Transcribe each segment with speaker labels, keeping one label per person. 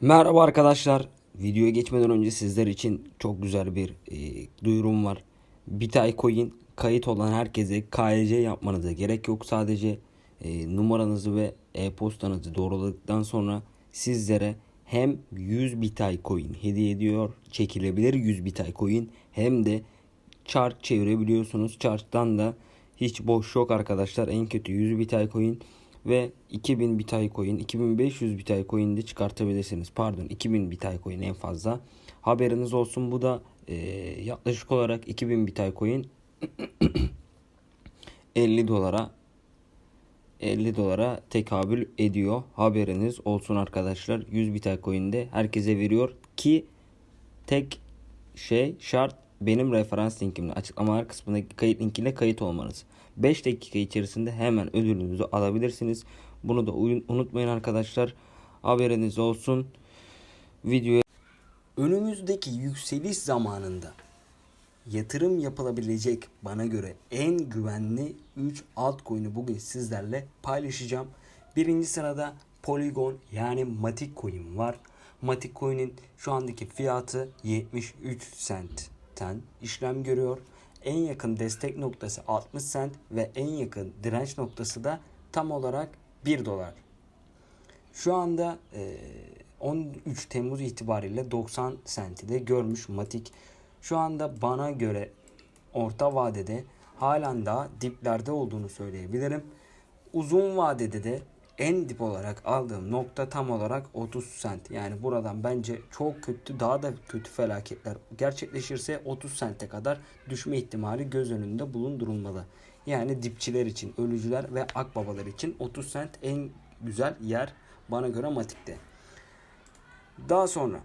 Speaker 1: Merhaba arkadaşlar. Videoya geçmeden önce sizler için çok güzel bir e, duyurum var. Bitay Coin kayıt olan herkese KYC yapmanıza gerek yok. Sadece e, numaranızı ve e-postanızı doğruladıktan sonra sizlere hem 100 Bitay Coin hediye ediyor. Çekilebilir 100 Bitay Coin hem de chart çevirebiliyorsunuz. Chart'tan da hiç boş yok arkadaşlar. En kötü 100 Bitay Coin ve 2000 Bitay Coin, 2500 Bitay Coin de çıkartabilirsiniz. Pardon 2000 Bitay Coin en fazla. Haberiniz olsun bu da e, yaklaşık olarak 2000 Bitay Coin 50 dolara 50 dolara tekabül ediyor. Haberiniz olsun arkadaşlar. 100 Bitay Coin de herkese veriyor ki tek şey şart benim referans linkimle açıklamalar kısmındaki kayıt linkiyle kayıt olmanız. 5 dakika içerisinde hemen ödülünüzü alabilirsiniz. Bunu da unutmayın arkadaşlar. Haberiniz olsun. Videoya Önümüzdeki yükseliş zamanında yatırım yapılabilecek bana göre en güvenli 3 altcoin'i bugün sizlerle paylaşacağım. Birinci sırada Polygon yani Matic Coin var. Matic Coin'in şu andaki fiyatı 73 centten işlem görüyor. En yakın destek noktası 60 cent ve en yakın direnç noktası da tam olarak 1 dolar. Şu anda e, 13 Temmuz itibariyle 90 senti de görmüş Matik. Şu anda bana göre orta vadede halen daha diplerde olduğunu söyleyebilirim. Uzun vadede de en dip olarak aldığım nokta tam olarak 30 sent. Yani buradan bence çok kötü daha da kötü felaketler gerçekleşirse 30 sente kadar düşme ihtimali göz önünde bulundurulmalı. Yani dipçiler için, ölücüler ve akbabalar için 30 sent en güzel yer bana göre Matik'te. Daha sonra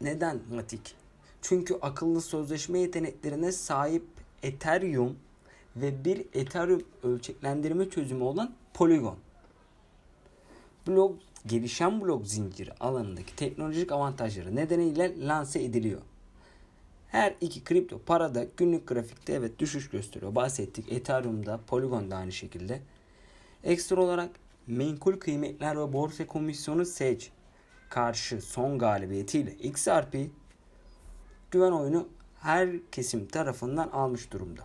Speaker 1: neden Matik? Çünkü akıllı sözleşme yeteneklerine sahip Ethereum ve bir Ethereum ölçeklendirme çözümü olan Polygon. Blok gelişen blok zinciri alanındaki teknolojik avantajları nedeniyle lanse ediliyor. Her iki kripto parada günlük grafikte evet düşüş gösteriyor. Bahsettik Ethereum'da, Polygon'da aynı şekilde. Ekstra olarak menkul kıymetler ve borsa komisyonu SEC karşı son galibiyetiyle XRP güven oyunu her kesim tarafından almış durumda.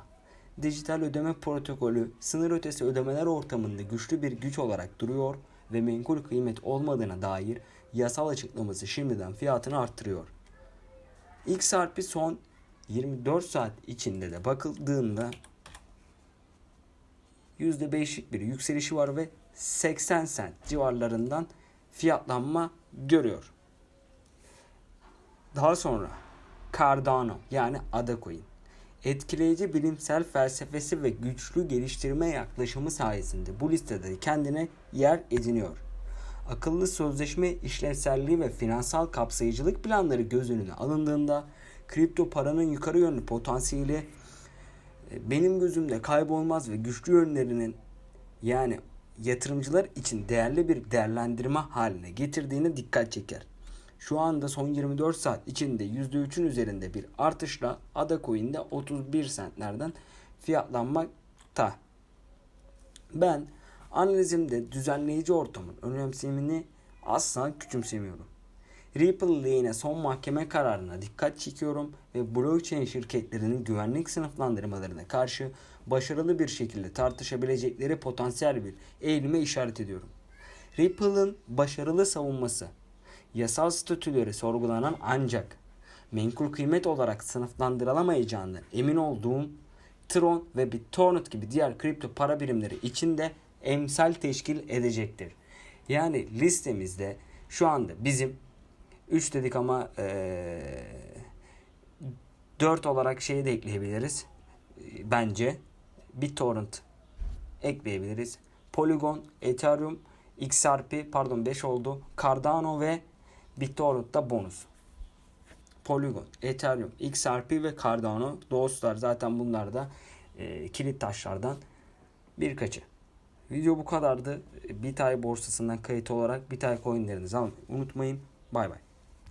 Speaker 1: Dijital ödeme protokolü sınır ötesi ödemeler ortamında güçlü bir güç olarak duruyor menkul kıymet olmadığına dair yasal açıklaması şimdiden fiyatını arttırıyor. XRP son 24 saat içinde de bakıldığında %5'lik bir yükselişi var ve 80 sent civarlarından fiyatlanma görüyor. Daha sonra Cardano yani Adacoin etkileyici bilimsel felsefesi ve güçlü geliştirme yaklaşımı sayesinde bu listede kendine yer ediniyor. Akıllı sözleşme işlevselliği ve finansal kapsayıcılık planları göz önüne alındığında kripto paranın yukarı yönlü potansiyeli e, benim gözümde kaybolmaz ve güçlü yönlerinin yani yatırımcılar için değerli bir değerlendirme haline getirdiğine dikkat çeker. Şu anda son 24 saat içinde %3'ün üzerinde bir artışla Adacoin'de 31 centlerden fiyatlanmakta. Ben analizimde düzenleyici ortamın önemsemini asla küçümsemiyorum. Ripple lehine son mahkeme kararına dikkat çekiyorum ve blockchain şirketlerinin güvenlik sınıflandırmalarına karşı başarılı bir şekilde tartışabilecekleri potansiyel bir eğilime işaret ediyorum. Ripple'ın başarılı savunması yasal statüleri sorgulanan ancak menkul kıymet olarak sınıflandırılamayacağından emin olduğum Tron ve BitTorrent gibi diğer kripto para birimleri için de emsal teşkil edecektir. Yani listemizde şu anda bizim 3 dedik ama ee, 4 olarak şeyi de ekleyebiliriz. Bence BitTorrent ekleyebiliriz. Polygon, Ethereum, XRP pardon 5 oldu. Cardano ve BitTorrent da bonus. Polygon, Ethereum, XRP ve Cardano dostlar zaten bunlar da e, kilit taşlardan birkaçı. Video bu kadardı. Bitay borsasından kayıt olarak Bitay coinlerinizi almayı unutmayın. Bay bay.